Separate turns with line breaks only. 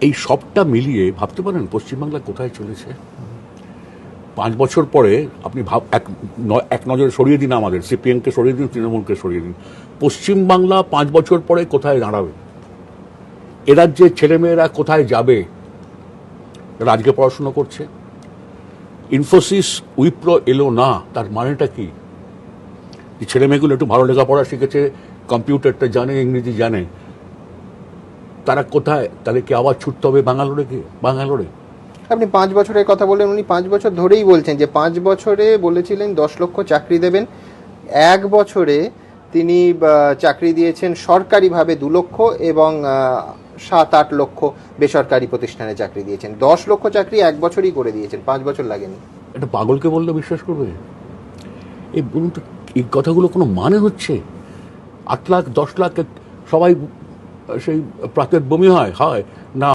এই সবটা মিলিয়ে ভাবতে পারেন, পশ্চিমবাংলা কোথায় চলেছে? পাঁচ বছর পরে আপনি ভাব, এক এক নজরে সরিয়ে দিন আমাদের, সিপিএমকে সরিয়ে দিন, তৃণমূলকে সরিয়ে দিন। পশ্চিমবাংলা পাঁচ বছর পরে কোথায় দাঁড়াবে? এ রাজ্যের ছেলেমেয়েরা কোথায় যাবে? যারা আজকে পড়াশোনা করছে। ইনফোসিস উইপ্রো এলো না, তার মানেটা কি? যে ছেলে মেয়েগুলো একটু ভালো লেখাপড়া শিখেছে, কম্পিউটারটা জানে, ইংরেজি জানে তারা কোথায়? তাদেরকে আবার ছুটতে হবে বাঙ্গালোরে কি বাঙ্গালোরে।
আপনি পাঁচ বছরের কথা বললেন উনি পাঁচ বছর ধরেই বলছেন যে পাঁচ বছরে বলেছিলেন দশ লক্ষ চাকরি দেবেন। এক বছরে তিনি চাকরি দিয়েছেন সরকারিভাবে দু লক্ষ এবং সাত আট লক্ষ বেসরকারি প্রতিষ্ঠানে চাকরি দিয়েছেন। দশ লক্ষ চাকরি এক বছরই করে দিয়েছেন পাঁচ বছর লাগেনি।
এটা পাগলকে বললে বিশ্বাস করবে? এই বলুন তো এই কথাগুলো কোনো মানে হচ্ছে? আট লাখ দশ লাখ সবাই সেই প্রাকৃত বমি হয় হয়। না